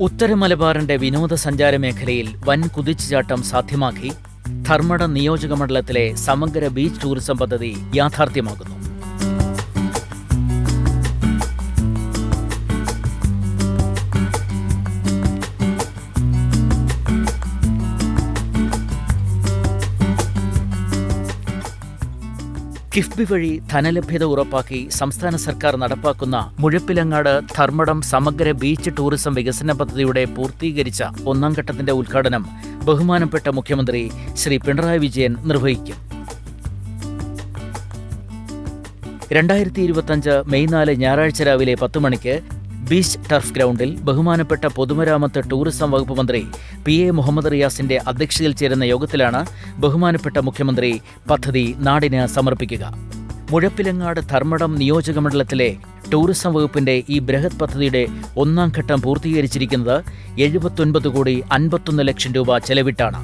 ഉത്തര മലബാറിന്റെ വിനോദസഞ്ചാര മേഖലയിൽ വൻ കുതിച്ചുചാട്ടം സാധ്യമാക്കി ധർമ്മട നിയോജക മണ്ഡലത്തിലെ സമഗ്ര ബീച്ച് ടൂറിസം പദ്ധതി യാഥാർത്ഥ്യമാകുന്നു കിഫ്ബി വഴി ധനലഭ്യത ഉറപ്പാക്കി സംസ്ഥാന സർക്കാർ നടപ്പാക്കുന്ന മുഴപ്പിലങ്ങാട് ധർമ്മടം സമഗ്ര ബീച്ച് ടൂറിസം വികസന പദ്ധതിയുടെ പൂർത്തീകരിച്ച ഒന്നാം ഘട്ടത്തിന്റെ ഉദ്ഘാടനം ബഹുമാനപ്പെട്ട മുഖ്യമന്ത്രി ശ്രീ പിണറായി വിജയൻ നിർവഹിക്കും. രണ്ടായിരത്തി ഇരുപത്തഞ്ച് മെയ് നാല് ഞായറാഴ്ച രാവിലെ പത്ത് മണിക്ക് ബീച്ച് ടർഫ് ഗ്രൗണ്ടിൽ ബഹുമാനപ്പെട്ട പൊതുമരാമത്ത് ടൂറിസം വകുപ്പ് മന്ത്രി പി എ മുഹമ്മദ് റിയാസിന്റെ അധ്യക്ഷതയിൽ ചേരുന്ന യോഗത്തിലാണ് ബഹുമാനപ്പെട്ട മുഖ്യമന്ത്രി പദ്ധതി നാടിന് സമർപ്പിക്കുക. മുഴപ്പിലങ്ങാട് ധർമ്മടം നിയോജക മണ്ഡലത്തിലെ ടൂറിസം വകുപ്പിന്റെ ഈ ബൃഹത് പദ്ധതിയുടെ ഒന്നാം ഘട്ടം പൂർത്തീകരിച്ചിരിക്കുന്നത് എഴുപത്തൊൻപത് കോടി അൻപത്തൊന്ന് ലക്ഷം രൂപ ചെലവിട്ടാണ്.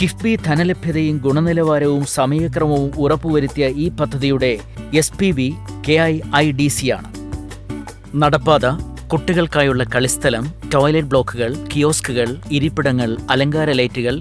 കിഫ്ബി ധനലഭ്യതയും ഗുണനിലവാരവും സമയക്രമവും ഉറപ്പുവരുത്തിയ ഈ പദ്ധതിയുടെ S P B K I I D C ആണ് നടപ്പാത കുട്ടികൾക്കായുള്ള കളിസ്ഥലം ടോയ്ലറ്റ് ബ്ലോക്കുകൾ കിയോസ്കുകൾ ഇരിപ്പിടങ്ങൾ അലങ്കാര ലൈറ്റുകൾ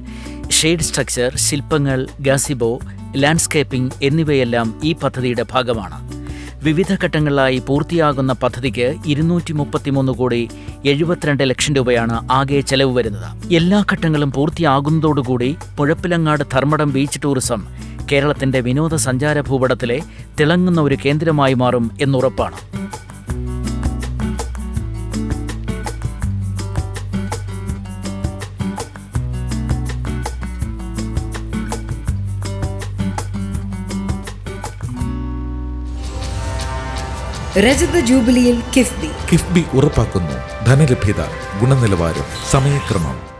ഷെയ്ഡ് സ്ട്രക്ചർ ശില്പങ്ങൾ ഗാസിബോ ലാൻഡ്സ്കേപ്പിംഗ് എന്നിവയെല്ലാം ഈ പദ്ധതിയുടെ ഭാഗമാണ്. വിവിധ ഘട്ടങ്ങളിലായി പൂർത്തിയാകുന്ന പദ്ധതിക്ക് ഇരുന്നൂറ്റി മുപ്പത്തിമൂന്ന് കോടി എഴുപത്തിരണ്ട് ലക്ഷം രൂപയാണ് ആകെ ചെലവ് വരുന്നത്. എല്ലാ ഘട്ടങ്ങളും പൂർത്തിയാകുന്നതോടുകൂടി മുഴപ്പിലങ്ങാട് ധർമ്മടം ബീച്ച് ടൂറിസം കേരളത്തിന്റെ വിനോദസഞ്ചാര ഭൂപടത്തിലെ തിളങ്ങുന്ന ഒരു കേന്ദ്രമായി മാറും എന്നുറപ്പാണ്. രജത ജൂബിലിയിൽ കിഫ്ബി. കിഫ്ബി ഉറപ്പാക്കുന്നു. ധനലഭ്യത ഗുണനിലവാരം സമയക്രമം.